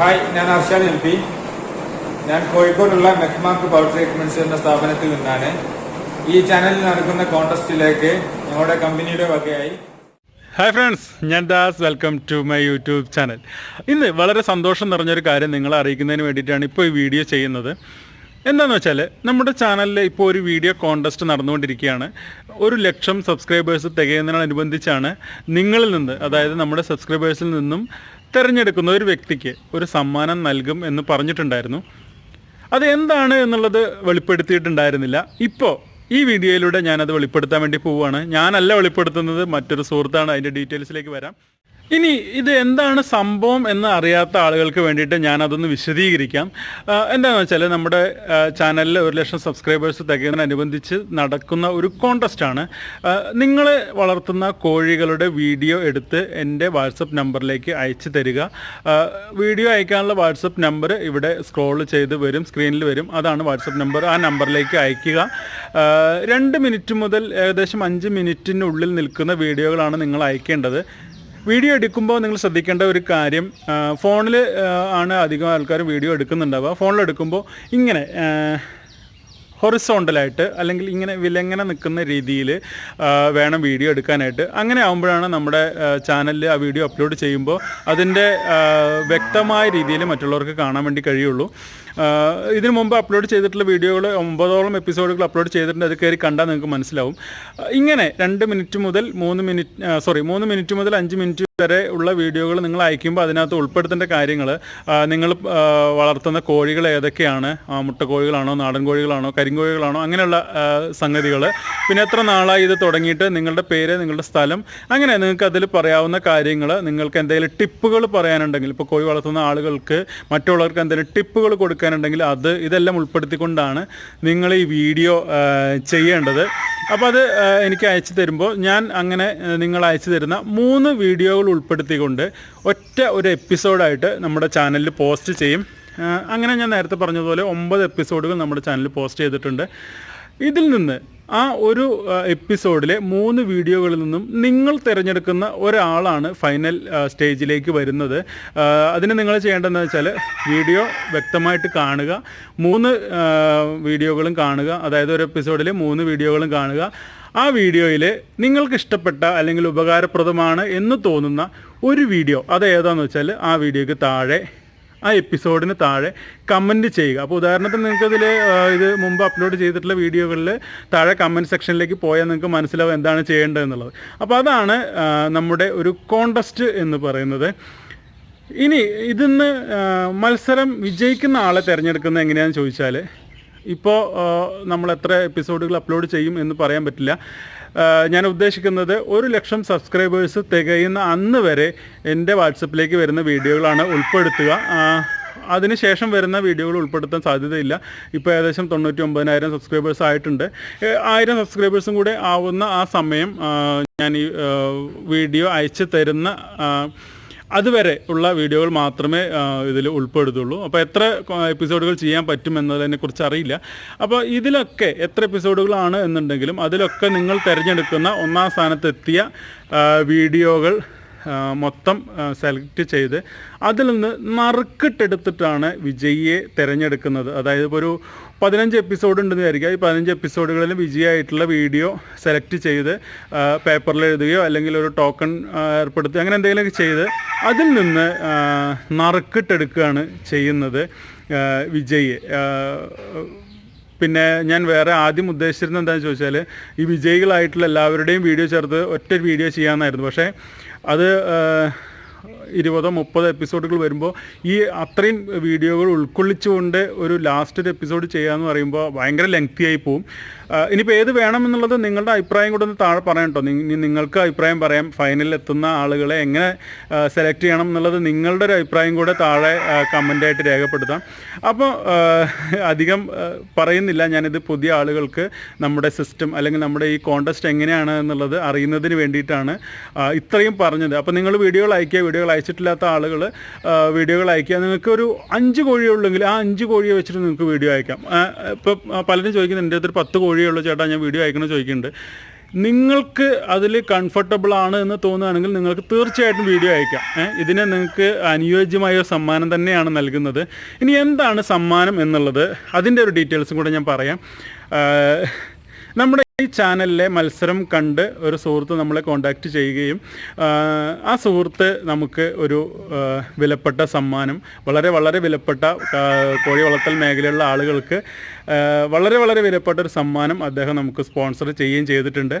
Hi ഞാൻ അർഷാൻ M P. ഞാൻ കോഴിക്കോടുള്ള മെക്മാർക്ക് പവർ ട്രീറ്റ്മെന്റ്സ് എന്ന സ്ഥാപനത്തിൽ നിന്നാണ്. ഈ ചാനലിൽ നടക്കുന്ന കോൺടെസ്റ്റിലേക്ക് ഞങ്ങളുടെ കമ്പനിയുടെ വകയായി. ഹായ് ഫ്രണ്ട്സ് ഞാൻ Das. Welcome to my YouTube channel ഇന്ന് വളരെ സന്തോഷം നിറഞ്ഞൊരു കാര്യം നിങ്ങളെ അറിയിക്കുന്നതിന് വേണ്ടിയിട്ടാണ് ഇപ്പോൾ ഈ വീഡിയോ ചെയ്യുന്നത്. എന്താണെന്ന് വെച്ചാൽ നമ്മുടെ ചാനലിൽ ഇപ്പോൾ ഒരു വീഡിയോ കോൺടെസ്റ്റ് നടന്നുകൊണ്ടിരിക്കുകയാണ്. ഒരു ലക്ഷം സബ്സ്ക്രൈബേഴ്സ് തികയുന്നതിനോടനുബന്ധിച്ചാണ് നിങ്ങളിൽ നിന്ന് അതായത് നമ്മുടെ സബ്സ്ക്രൈബേഴ്സിൽ നിന്നും തിരഞ്ഞെടുക്കുന്ന ഒരു വ്യക്തിക്ക് ഒരു സമ്മാനം നൽകും എന്ന് പറഞ്ഞിട്ടുണ്ടായിരുന്നു. അത് എന്താണ് എന്നുള്ളത് വെളിപ്പെടുത്തിയിട്ടുണ്ടായിരുന്നില്ല. ഇപ്പോൾ ഈ വീഡിയോയിലൂടെ ഞാനത് വെളിപ്പെടുത്താൻ വേണ്ടി പോവുകയാണ്. ഞാനല്ല വെളിപ്പെടുത്തുന്നത്. മറ്റൊരു സുഹൃത്താണ്. അതിന്റെ ഡീറ്റെയിൽസിലേക്ക് വരാം. ഇനി ഇത് എന്താണ് സംഭവം എന്ന് അറിയാത്ത ആളുകൾക്ക് വേണ്ടിയിട്ട് ഞാനതൊന്ന് വിശദീകരിക്കാം. എന്താണെന്ന് വെച്ചാൽ നമ്മുടെ ചാനലിൽ ഒരു ലക്ഷം സബ്സ്ക്രൈബേഴ്സ് തികയുന്നതിനനുബന്ധിച്ച് നടക്കുന്ന ഒരു കോൺടെസ്റ്റാണ് നിങ്ങൾ വളർത്തുന്ന കോഴികളുടെ വീഡിയോ എടുത്ത് എന്റെ വാട്സപ്പ് നമ്പറിലേക്ക് അയച്ചു തരിക. വീഡിയോ അയക്കാനുള്ള വാട്സപ്പ് നമ്പർ ഇവിടെ സ്ക്രോൾ ചെയ്ത് വരും സ്ക്രീനിൽ വരും. അതാണ് വാട്സപ്പ് നമ്പർ ആ നമ്പറിലേക്ക് അയക്കുക. രണ്ട് മിനിറ്റ് മുതൽ ഏകദേശം അഞ്ച് മിനിറ്റിനുള്ളിൽ നിൽക്കുന്ന വീഡിയോകളാണ് നിങ്ങൾ അയക്കേണ്ടത്. വീഡിയോ എടുക്കുമ്പോൾ നിങ്ങൾ ശ്രദ്ധിക്കേണ്ട ഒരു കാര്യം ഫോണിൽ ആണ് അധികം ആൾക്കാരും വീഡിയോ എടുക്കുന്നുണ്ടാവുക. ഫോണിലെടുക്കുമ്പോൾ ഇങ്ങനെ ഹൊറിസോണ്ടലായിട്ട് അല്ലെങ്കിൽ ഇങ്ങനെ വിലങ്ങനെ നിൽക്കുന്ന രീതിയിൽ വേണം വീഡിയോ എടുക്കാനായിട്ട്. അങ്ങനെ ആകുമ്പോഴാണ് നമ്മുടെ ചാനലിൽ ആ വീഡിയോ അപ്ലോഡ് ചെയ്യുമ്പോൾ അതിന്റെ വ്യക്തമായ രീതിയിൽ മറ്റുള്ളവർക്ക് കാണാൻ വേണ്ടി കഴിയുള്ളൂ. ഇതിനു മുമ്പ് അപ്ലോഡ് ചെയ്തിട്ടുള്ള വീഡിയോകൾ ഒമ്പതോളം എപ്പിസോഡുകൾ അപ്ലോഡ് ചെയ്തിട്ടുണ്ട്. അത് കയറി കണ്ടാൽ നിങ്ങൾക്ക് മനസ്സിലാവും. ഇങ്ങനെ രണ്ട് മിനിറ്റ് മുതൽ മൂന്ന് മിനിറ്റ് സോറി മൂന്ന് മിനിറ്റ് മുതൽ അഞ്ച് മിനിറ്റ് വരെ ഉള്ള വീഡിയോകൾ നിങ്ങൾ അയക്കുമ്പോൾ അതിനകത്ത് ഉൾപ്പെടുത്തേണ്ട കാര്യങ്ങൾ നിങ്ങൾ വളർത്തുന്ന കോഴികൾ ഏതൊക്കെയാണ്? മുട്ട മുട്ടക്കോഴികളാണോ നാടൻ കോഴികളാണോ കരിങ്കോഴികളാണോ അങ്ങനെയുള്ള സംഗതികൾ പിന്നെ എത്ര നാളായി ഇത് തുടങ്ങിയിട്ട് നിങ്ങളുടെ പേര് നിങ്ങളുടെ സ്ഥലം അങ്ങനെ നിങ്ങൾക്ക് അതിൽ പറയാവുന്ന കാര്യങ്ങൾ നിങ്ങൾക്ക് എന്തെങ്കിലും ടിപ്പുകൾ പറയാനുണ്ടെങ്കിൽ ഇപ്പോൾ കോഴി വളർത്തുന്ന ആളുകൾക്ക് മറ്റുള്ളവർക്ക് എന്തെങ്കിലും ടിപ്പുകൾ കൊടുക്കാനുണ്ടെങ്കിൽ അത് ഇതെല്ലാം ഉൾപ്പെടുത്തിക്കൊണ്ടാണ് നിങ്ങൾ ഈ വീഡിയോ ചെയ്യേണ്ടത്. അപ്പോൾ അത് എനിക്ക് അയച്ചു തരുമ്പോൾ ഞാൻ അങ്ങനെ നിങ്ങൾ അയച്ചു തരുന്ന മൂന്ന് വീഡിയോകൾ ഉൾപ്പെടുത്തിക്കൊണ്ട് ഒറ്റ ഒരു എപ്പിസോഡായിട്ട് നമ്മുടെ ചാനലിൽ പോസ്റ്റ് ചെയ്യും. അങ്ങനെ ഞാൻ നേരത്തെ പറഞ്ഞതുപോലെ ഒമ്പത് എപ്പിസോഡുകൾ നമ്മുടെ ചാനലിൽ പോസ്റ്റ് ചെയ്തിട്ടുണ്ട്. ഇതിൽ നിന്ന് ആ ഒരു എപ്പിസോഡിലെ മൂന്ന് വീഡിയോകളിൽ നിന്നും നിങ്ങൾ തിരഞ്ഞെടുക്കുന്ന ഒരാളാണ് ഫൈനൽ സ്റ്റേജിലേക്ക് വരുന്നത്. അതിന് നിങ്ങൾ ചെയ്യേണ്ടതെന്ന് വെച്ചാൽ വീഡിയോ വ്യക്തമായിട്ട് കാണുക മൂന്ന് വീഡിയോകളും കാണുക അതായത് ഒരു എപ്പിസോഡിലെ മൂന്ന് വീഡിയോകളും കാണുക. ആ വീഡിയോയിൽ നിങ്ങൾക്ക് ഇഷ്ടപ്പെട്ട അല്ലെങ്കിൽ ഉപകാരപ്രദമാണ് എന്ന് തോന്നുന്ന ഒരു വീഡിയോ അത് ഏതാണെന്ന് വെച്ചാൽ ആ വീഡിയോയ്ക്ക് താഴെ ആ എപ്പിസോഡിന് താഴെ കമന്റ് ചെയ്യുക. അപ്പോൾ ഉദാഹരണത്തിന് നിങ്ങൾക്കതിൽ ഇത് മുമ്പ് അപ്ലോഡ് ചെയ്തിട്ടുള്ള വീഡിയോകളിൽ താഴെ കമന്റ് സെക്ഷനിലേക്ക് പോയാൽ നിങ്ങൾക്ക് മനസ്സിലാവും എന്താണ് ചെയ്യേണ്ടതെന്നുള്ളത്. അപ്പോൾ അതാണ് നമ്മുടെ ഒരു കോണ്ടസ്റ്റ് എന്ന് പറയുന്നത്. ഇനി ഇതിന്ന് മത്സരം വിജയിക്കുന്ന ആളെ തിരഞ്ഞെടുക്കുന്നത് എങ്ങനെയാണെന്ന് ചോദിച്ചാൽ ഇപ്പോൾ നമ്മൾ എത്ര എപ്പിസോഡുകൾ അപ്ലോഡ് ചെയ്യും എന്ന് പറയാൻ പറ്റില്ല. ഞാൻ ഉദ്ദേശിക്കുന്നത് ഒരു ലക്ഷം സബ്സ്ക്രൈബേഴ്സ് തികയുന്ന അന്ന് വരെ എന്റെ വാട്സപ്പിലേക്ക് വരുന്ന വീഡിയോകളാണ് ഉൾപ്പെടുത്തുക. അതിനുശേഷം വരുന്ന വീഡിയോകൾ ഉൾപ്പെടുത്താൻ സാധ്യതയില്ല. ഇപ്പോൾ ഏകദേശം തൊണ്ണൂറ്റി ഒമ്പതിനായിരം സബ്സ്ക്രൈബേഴ്സ് ആയിട്ടുണ്ട്. ആയിരം സബ്സ്ക്രൈബേഴ്സും കൂടെ ആവുന്ന ആ സമയം ഞാൻ ഈ വീഡിയോ അയച്ചു തരുന്ന അതുവരെ ഉള്ള വീഡിയോകൾ മാത്രമേ ഇതിൽ ഉൾപ്പെടുത്തുള്ളൂ. അപ്പോൾ എത്ര എപ്പിസോഡുകൾ ചെയ്യാൻ പറ്റും എന്നതിനെ കുറിച്ച് അറിയില്ല. അപ്പോൾ ഇതിലൊക്കെ എത്ര എപ്പിസോഡുകളാണ് എന്നുണ്ടെങ്കിലും അതിലൊക്കെ നിങ്ങൾ തിരഞ്ഞെടുക്കുന്ന ഒന്നാം സ്ഥാനത്തെത്തിയ വീഡിയോകൾ മൊത്തം സെലക്ട് ചെയ്ത് അതിൽ നിന്ന് നറുക്കിട്ടെടുത്തിട്ടാണ് വിജയിയെ തിരഞ്ഞെടുക്കുന്നത്. അതായത് ഇപ്പോൾ ഒരു പതിനഞ്ച് എപ്പിസോഡ് ഉണ്ടെന്ന് വിചാരിക്കുക. ഈ പതിനഞ്ച് എപ്പിസോഡുകളിൽ വിജയമായിട്ടുള്ള വീഡിയോ സെലക്ട് ചെയ്ത് പേപ്പറിൽ എഴുതുകയോ അല്ലെങ്കിൽ ഒരു ടോക്കൺ ഏർപ്പെടുത്തി അങ്ങനെ എന്തെങ്കിലുമൊക്കെ ചെയ്ത് അതിൽ നിന്ന് നറുക്കിട്ടെടുക്കുകയാണ് ചെയ്യുന്നത് വിജയ്. പിന്നെ ഞാൻ വേറെ ആദ്യം ഉദ്ദേശിച്ചിരുന്നത് എന്താണെന്ന് ചോദിച്ചാൽ ഈ വിജയികളായിട്ടുള്ള എല്ലാവരുടെയും വീഡിയോ ചേർത്ത് ഒറ്റ വീഡിയോ ചെയ്യാമെന്നായിരുന്നു. പക്ഷേ അത് ഇരുപതോ മുപ്പതോ എപ്പിസോഡുകൾ വരുമ്പോൾ ഈ അത്രയും വീഡിയോകൾ ഉൾക്കൊള്ളിച്ചുകൊണ്ട് ഒരു ലാസ്റ്റ് ഒരു എപ്പിസോഡ് ചെയ്യാന്ന് പറയുമ്പോൾ ഭയങ്കര ലെങ്തി ആയി പോവും. ഇനിയിപ്പോൾ ഏത് വേണമെന്നുള്ളത് നിങ്ങളുടെ അഭിപ്രായം കൂടെ ഒന്ന് താഴെ പറയാം കേട്ടോ. നി- നിങ്ങൾക്ക് അഭിപ്രായം പറയാം. ഫൈനലിൽ എത്തുന്ന ആളുകളെ എങ്ങനെ സെലക്ട് ചെയ്യണം എന്നുള്ളത് നിങ്ങളുടെ ഒരു അഭിപ്രായം കൂടെ താഴെ കമന്റായിട്ട് രേഖപ്പെടുത്താം. അപ്പോൾ അധികം പറയുന്നില്ല. ഞാനിത് പുതിയ ആളുകൾക്ക് നമ്മുടെ സിസ്റ്റം അല്ലെങ്കിൽ നമ്മുടെ ഈ കോണ്ടസ്റ്റ് എങ്ങനെയാണ് എന്നുള്ളത് അറിയുന്നതിന് വേണ്ടിയിട്ടാണ് ഇത്രയും പറഞ്ഞത്. അപ്പോൾ നിങ്ങൾ വീഡിയോകൾ അയക്കുക വീഡിയോകൾ അയച്ചിട്ടില്ലാത്ത ആളുകൾ വീഡിയോകൾ അയക്കുക നിങ്ങൾക്ക് ഒരു അഞ്ച് കോഴിയുള്ളെങ്കിൽ ആ അഞ്ച് കോഴിയെ വെച്ചിട്ട് നിങ്ങൾക്ക് വീഡിയോ അയക്കാം. ഇപ്പോൾ പലരും ചോദിക്കുന്നത് എന്റെ അടുത്തൊരു പത്ത് കോഴിയുള്ളൂ ചേട്ടാ ഞാൻ വീഡിയോ അയക്കണമെന്ന് ചോദിക്കുന്നുണ്ട്. നിങ്ങൾക്ക് അതിൽ കംഫർട്ടബിൾ ആണ് എന്ന് തോന്നുകയാണെങ്കിൽ നിങ്ങൾക്ക് തീർച്ചയായിട്ടും വീഡിയോ അയക്കാം. ഇതിനെ നിങ്ങൾക്ക് അനുയോജ്യമായ സമ്മാനം തന്നെയാണ് നൽകുന്നത്. ഇനി എന്താണ് സമ്മാനം എന്നുള്ളത്? അതിന്റെ ഒരു ഡീറ്റെയിൽസും കൂടെ ഞാൻ പറയാം. നമ്മുടെ ഈ ചാനലിലെ മത്സരം കണ്ട് ഒരു സുഹൃത്ത് നമ്മളെ കോണ്ടാക്ട് ചെയ്യുകയും ആ, സുഹൃത്ത് നമുക്ക് ഒരു വിലപ്പെട്ട സമ്മാനം വളരെ വളരെ വിലപ്പെട്ട കോഴി വളർത്തൽ മേഖലയിലുള്ള ആളുകൾക്ക് വളരെ വളരെ വിലപ്പെട്ട ഒരു സമ്മാനം അദ്ദേഹം നമുക്ക് സ്പോൺസർ ചെയ്യുകയും ചെയ്തിട്ടുണ്ട്.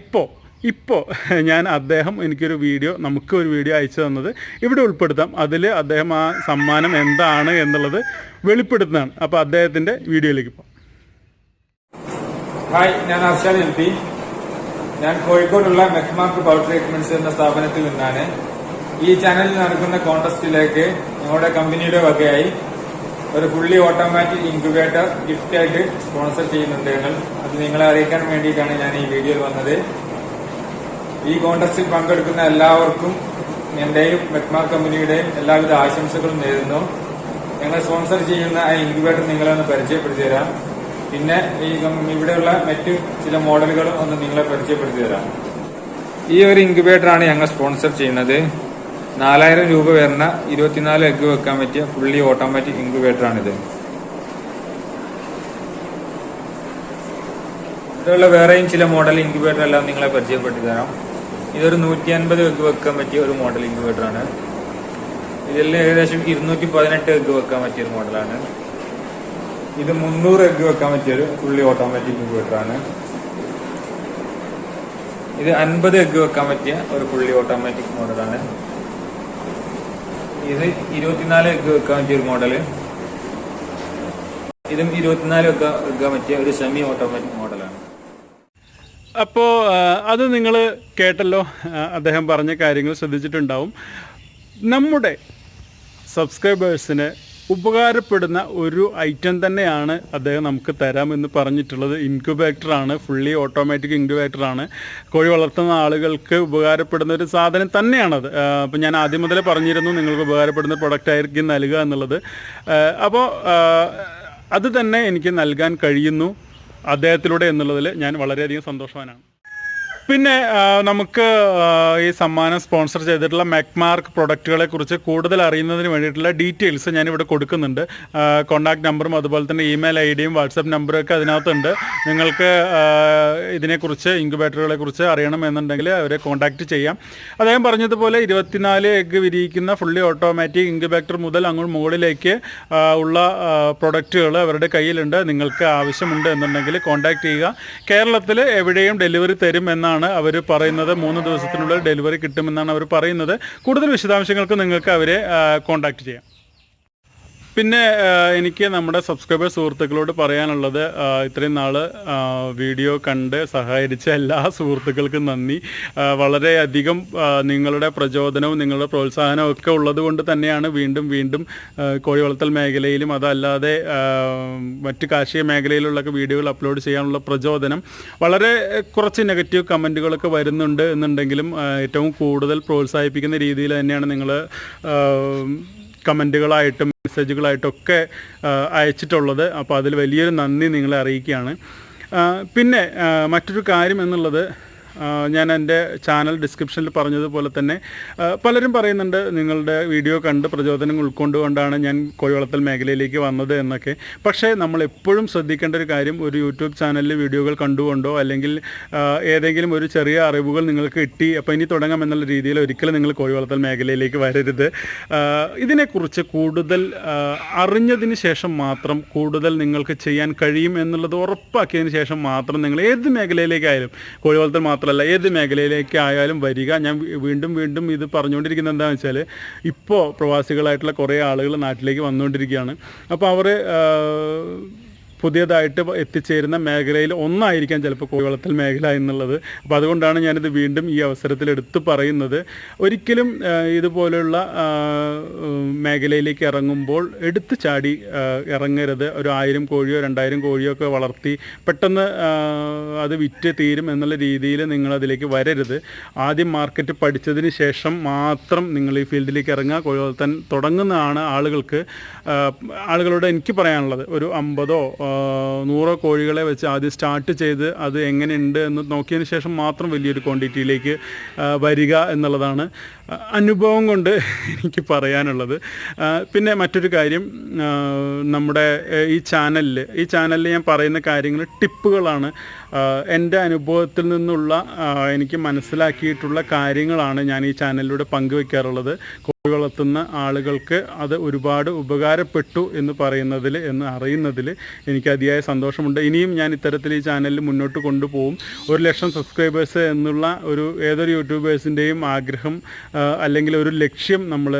ഇപ്പോൾ ഇപ്പോൾ ഞാൻ അദ്ദേഹം എനിക്കൊരു വീഡിയോ നമുക്ക് ഒരു വീഡിയോ അയച്ചു തന്നത് ഇവിടെ ഉൾപ്പെടുത്താം. അതിൽ അദ്ദേഹം ആ സമ്മാനം എന്താണ് എന്നുള്ളത് വെളിപ്പെടുത്തുന്നതാണ്. അപ്പോൾ അദ്ദേഹത്തിന്റെ വീഡിയോയിലേക്ക് പോകാം ഹായ് ഞാൻ അർഷാൻ എം പി. ഞാൻ കോഴിക്കോടുള്ള മെക്മാർക്ക് പവർ ട്രീറ്റ്മെന്റ്സ് എന്ന സ്ഥാപനത്തിൽ നിന്നാണ്. ഈ ചാനലിൽ നടക്കുന്ന കോൺടെസ്റ്റിലേക്ക് ഞങ്ങളുടെ കമ്പനിയുടെ വകയായി ഒരു ഫുള്ളി ഓട്ടോമാറ്റിക് ഇൻക്യുബേറ്റർ ഗിഫ്റ്റ് ആയിട്ട് സ്പോൺസർ ചെയ്യുന്നുണ്ട് ഞങ്ങൾ. അത് നിങ്ങളെ അറിയിക്കാൻ വേണ്ടിയിട്ടാണ് ഞാൻ ഈ വീഡിയോയിൽ വന്നത്. ഈ കോൺടസ്റ്റിൽ പങ്കെടുക്കുന്ന എല്ലാവർക്കും എന്റെയും മെക്മാർ കമ്പനിയുടെയും എല്ലാവിധ ആശംസകളും നേരുന്നു. ഞങ്ങൾ സ്പോൺസർ ചെയ്യുന്ന ആ ഇൻക്യുബേറ്റർ നിങ്ങളെ ഒന്ന് പരിചയപ്പെടുത്തി തരാം. പിന്നെ ഇവിടെയുള്ള മറ്റ് ചില മോഡലുകളും ഒന്ന് നിങ്ങളെ പരിചയപ്പെടുത്തി തരാം. ഈ ഒരു ഇൻക്യുബേറ്റർ ആണ് ഞങ്ങൾ സ്പോൺസർ ചെയ്യുന്നത്. നാലായിരം രൂപ വരുന്ന ഇരുപത്തിനാല് എഗ് വെക്കാൻ പറ്റിയ ഫുള്ളി ഓട്ടോമാറ്റിക് ഇൻക്യുബേറ്റർ ആണിത് ഇവിടെയുള്ള വേറെയും ചില മോഡൽ ഇൻക്യുബേറ്റർ എല്ലാം നിങ്ങളെ പരിചയപ്പെടുത്തി തരാം. ഇതൊരു നൂറ്റി അൻപത് എഗ് വെക്കാൻ പറ്റിയ ഒരു മോഡൽ ഇൻക്യുബേറ്റർ ആണ് ഇതിൽ ഏകദേശം ഇരുന്നൂറ്റി പതിനെട്ട് എഗ് വെക്കാൻ പറ്റിയ ഒരു മോഡലാണ്. ഇത് മുന്നൂറ് എഗ് വെക്കാൻ പറ്റിയ ഒരു ഫുള്ളി ഓട്ടോമാറ്റിക് ഇൻവേർട്ടറാണ് ഇത് അൻപത് എഗ് വെക്കാൻ പറ്റിയ ഒരു ഫുള്ളി ഓട്ടോമാറ്റിക് മോഡലാണ് ഇത് ഇരുപത്തിനാല് എഗ് വെക്കാൻ പറ്റിയ ഒരു മോഡൽ ഇതും ഇരുപത്തിനാല് എഗ് വെക്കാൻ പറ്റിയ ഒരു സെമി ഓട്ടോമാറ്റിക് മോഡലാണ് അപ്പോൾ അത് നിങ്ങൾ കേട്ടല്ലോ. അദ്ദേഹം പറഞ്ഞ കാര്യങ്ങൾ ശ്രദ്ധിച്ചിട്ടുണ്ടാവും. നമ്മുടെ സബ്സ്ക്രൈബേഴ്സിന് ഉപകാരപ്പെടുന്ന ഒരു ഐറ്റം തന്നെയാണ് അദ്ദേഹം നമുക്ക് തരാമെന്ന് പറഞ്ഞിട്ടുള്ളത്. ഇൻക്യുബേറ്ററാണ് ഫുള്ളി ഓട്ടോമാറ്റിക് ഇൻക്യുബേറ്ററാണ് കോഴി വളർത്തുന്ന ആളുകൾക്ക് ഉപകാരപ്പെടുന്ന ഒരു സാധനം തന്നെയാണത്. അപ്പോൾ ഞാൻ ആദ്യം മുതലേ പറഞ്ഞിരുന്നു നിങ്ങൾക്ക് ഉപകാരപ്പെടുന്ന പ്രൊഡക്റ്റ് ആയിരിക്കും നൽകുക എന്നുള്ളത്. അപ്പോൾ അത് തന്നെ എനിക്ക് നൽകാൻ കഴിയുന്നു അദ്ദേഹത്തിലൂടെ എന്നുള്ളതിൽ ഞാൻ വളരെയധികം സന്തോഷവാനാണ്. പിന്നെ നമുക്ക് ഈ സമ്മാനം സ്പോൺസർ ചെയ്തിട്ടുള്ള മെക്മാർക്ക് പ്രൊഡക്റ്റുകളെ കുറിച്ച് കൂടുതൽ അറിയുന്നതിന് വേണ്ടിയിട്ടുള്ള ഡീറ്റെയിൽസ് ഞാനിവിടെ കൊടുക്കുന്നുണ്ട്. കോൺടാക്ട് നമ്പറും അതുപോലെ തന്നെ ഇമെയിൽ ഐ ഡിയും വാട്സപ്പ് നമ്പറും ഒക്കെ അതിനകത്തുണ്ട്. നിങ്ങൾക്ക് ഇതിനെക്കുറിച്ച് ഇൻക്യുബേറ്ററുകളെ കുറിച്ച് അറിയണമെന്നുണ്ടെങ്കിൽ അവരെ കോൺടാക്റ്റ് ചെയ്യാം. അദ്ദേഹം പറഞ്ഞതുപോലെ ഇരുപത്തിനാല് എഗ്ഗ് വിരിയിക്കുന്ന ഫുള്ളി ഓട്ടോമാറ്റിക് ഇൻക്യുബേറ്റർ മുതൽ അങ്ങോട്ട് മുകളിലേക്ക് ഉള്ള പ്രൊഡക്റ്റുകൾ അവരുടെ കയ്യിലുണ്ട്. നിങ്ങൾക്ക് ആവശ്യമുണ്ട് എന്നുണ്ടെങ്കിൽ കോൺടാക്ട് ചെയ്യുക. കേരളത്തിൽ എവിടെയും ഡെലിവറി തരും എന്നാണ് അവർ പറയുന്നത്. മൂന്ന് ദിവസത്തിനുള്ളിൽ ഡെലിവറി കിട്ടുമെന്നാണ് അവർ പറയുന്നത്. കൂടുതൽ വിശദാംശങ്ങൾക്ക് നിങ്ങൾക്ക് അവരെ കോൺടാക്ട് ചെയ്യാം. പിന്നെ എനിക്ക് നമ്മുടെ സബ്സ്ക്രൈബർ സുഹൃത്തുക്കളോട് പറയാനുള്ളത് ഇത്രയും നാൾ വീഡിയോ കണ്ട് സഹകരിച്ച എല്ലാ സുഹൃത്തുക്കൾക്കും നന്ദി. വളരെയധികം നിങ്ങളുടെ പ്രചോദനവും നിങ്ങളുടെ പ്രോത്സാഹനവും ഒക്കെ ഉള്ളത് കൊണ്ട് തന്നെയാണ് വീണ്ടും വീണ്ടും കോഴി വളർത്തൽ മേഖലയിലും അതല്ലാതെ മറ്റ് കാർഷിക മേഖലയിലുള്ളൊക്കെ വീഡിയോകൾ അപ്ലോഡ് ചെയ്യാനുള്ള പ്രചോദനം വളരെ കുറച്ച് നെഗറ്റീവ് കമന്റുകളൊക്കെ വരുന്നുണ്ട് എന്നുണ്ടെങ്കിലും ഏറ്റവും കൂടുതൽ പ്രോത്സാഹിപ്പിക്കുന്ന രീതിയിൽ തന്നെയാണ് നിങ്ങൾ കമന്റുകളായിട്ടും മെസ്സേജുകളായിട്ടും ഒക്കെ അയച്ചിട്ടുള്ളത്. അപ്പോൾ അതിൽ വലിയൊരു നന്ദി നിങ്ങളെ അറിയിക്കുകയാണ്. പിന്നെ മറ്റൊരു കാര്യം എന്നുള്ളത് ഞാൻ എന്റെ ചാനൽ ഡിസ്ക്രിപ്ഷനിൽ പറഞ്ഞതുപോലെ തന്നെ പലരും പറയുന്നുണ്ട് നിങ്ങളുടെ വീഡിയോ കണ്ട് പ്രചോദനം ഉൾക്കൊണ്ടുകൊണ്ടാണ് ഞാൻ കോഴിവളത്തൽ മേഖലയിലേക്ക് വന്നത് എന്നൊക്കെ. പക്ഷേ നമ്മൾ എപ്പോഴും ശ്രദ്ധിക്കേണ്ട ഒരു കാര്യം ഒരു യൂട്യൂബ് ചാനലിൽ വീഡിയോകൾ കണ്ടുകൊണ്ടോ അല്ലെങ്കിൽ ഏതെങ്കിലും ഒരു ചെറിയ അറിവുകൾ നിങ്ങൾക്ക് കിട്ടി അപ്പോൾ ഇനി തുടങ്ങാം എന്നുള്ള രീതിയിൽ ഒരിക്കലും നിങ്ങൾ കോഴി വളർത്തൽ മേഖലയിലേക്ക് വരരുത്. ഇതിനെക്കുറിച്ച് കൂടുതൽ അറിഞ്ഞതിന് ശേഷം മാത്രം കൂടുതൽ നിങ്ങൾക്ക് ചെയ്യാൻ കഴിയും എന്നുള്ളത് ഉറപ്പാക്കിയതിന് ശേഷം മാത്രം നിങ്ങൾ ഏത് മേഖലയിലേക്കായാലും കോഴി വളർത്തൽ മാത്രമല്ല ഏത് മേഖലയിലേക്കായാലും വരിക. ഞാൻ വീണ്ടും വീണ്ടും ഇത് പറഞ്ഞുകൊണ്ടിരിക്കുന്നത് എന്താണെന്ന് വെച്ചാൽ ഇപ്പോൾ പ്രവാസികളായിട്ടുള്ള കുറേ ആളുകൾ നാട്ടിലേക്ക് വന്നുകൊണ്ടിരിക്കുകയാണ്. അപ്പോൾ അവർ പുതിയതായിട്ട് എത്തിച്ചേരുന്ന മേഖലയിൽ ഒന്നായിരിക്കാം ചിലപ്പോൾ കോഴിവളർത്തൽ മേഖല എന്നുള്ളത്. അപ്പോൾ അതുകൊണ്ടാണ് ഞാനിത് വീണ്ടും ഈ അവസരത്തിൽ എടുത്തു പറയുന്നത്. ഒരിക്കലും ഇതുപോലെയുള്ള മേഖലയിലേക്ക് ഇറങ്ങുമ്പോൾ എടുത്തു ചാടി ഇറങ്ങരുത്. ഒരു ആയിരം കോഴിയോ രണ്ടായിരം കോഴിയോ ഒക്കെ വളർത്തി പെട്ടെന്ന് അത് വിറ്റ് തീരും എന്നുള്ള രീതിയിൽ നിങ്ങളതിലേക്ക് വരരുത്. ആദ്യം മാർക്കറ്റ് പഠിച്ചതിന് ശേഷം മാത്രം നിങ്ങൾ ഈ ഫീൽഡിലേക്ക് ഇറങ്ങുക. കോഴി വളർത്താൻ തുടങ്ങുന്നതാണ് ആളുകൾക്ക് ആളുകളോട് എനിക്ക് പറയാനുള്ളത്. ഒരു അമ്പതോ നൂറോ കോഴികളെ വെച്ച് ആദ്യം സ്റ്റാർട്ട് ചെയ്ത് അത് എങ്ങനെയുണ്ട് എന്ന് നോക്കിയതിന് ശേഷം മാത്രം വലിയൊരു ക്വാണ്ടിറ്റിയിലേക്ക് വരിക എന്നുള്ളതാണ്. അനുഭവം കൊണ്ട് എനിക്ക് പറയാനുള്ളത്. പിന്നെ മറ്റൊരു കാര്യം നമ്മുടെ ഈ ചാനലിൽ ഈ ചാനലിൽ ഞാൻ പറയുന്ന കാര്യങ്ങൾ ടിപ്പുകളാണ്. എന്റെ അനുഭവത്തിൽ നിന്നുള്ള എനിക്ക് മനസ്സിലാക്കിയിട്ടുള്ള കാര്യങ്ങളാണ് ഞാൻ ഈ ചാനലിലൂടെ പങ്കുവെക്കാറുള്ളത്. കോഴി വളർത്തുന്ന ആളുകൾക്ക് അത് ഒരുപാട് ഉപകാരപ്പെട്ടു എന്ന് പറയുന്നതിൽ എന്ന് അറിയുന്നതിൽ എനിക്ക് അതിയായ സന്തോഷമുണ്ട്. ഇനിയും ഞാൻ ഇത്തരത്തിൽ ഈ ചാനലിൽ മുന്നോട്ട് കൊണ്ടുപോകും. ഒരു ലക്ഷം സബ്സ്ക്രൈബേഴ്സ് എന്നുള്ള ഒരു ഏതൊരു യൂട്യൂബേഴ്സിന്റെയും ആഗ്രഹം അല്ലെങ്കിൽ ഒരു ലക്ഷ്യം നമ്മൾ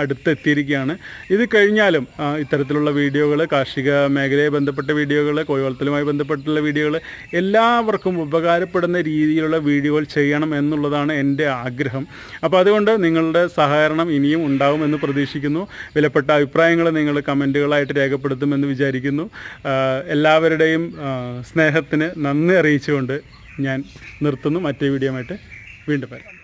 അടുത്തെത്തിയിരിക്കുകയാണ്. ഇത് കഴിഞ്ഞാലും ഇത്തരത്തിലുള്ള വീഡിയോകൾ കാർഷിക മേഖലയെ ബന്ധപ്പെട്ട വീഡിയോകൾ കോഴിവളത്തലുമായി ബന്ധപ്പെട്ടുള്ള വീഡിയോകൾ എല്ലാവർക്കും ഉപകാരപ്പെടുന്ന രീതിയിലുള്ള വീഡിയോകൾ ചെയ്യണം എന്നുള്ളതാണ് എന്റെ ആഗ്രഹം. അപ്പോൾ അതുകൊണ്ട് നിങ്ങളുടെ സഹകരണം ഇനിയും ഉണ്ടാകുമെന്ന് പ്രതീക്ഷിക്കുന്നു. വിലപ്പെട്ട അഭിപ്രായങ്ങൾ നിങ്ങൾ കമന്റുകളായിട്ട് രേഖപ്പെടുത്തുമെന്ന് വിചാരിക്കുന്നു. എല്ലാവരുടെയും സ്നേഹത്തിന് നന്ദി അറിയിച്ചുകൊണ്ട് ഞാൻ നിർത്തുന്നു. മറ്റേ വീഡിയോ ആയിട്ട് വീണ്ടും വരാം.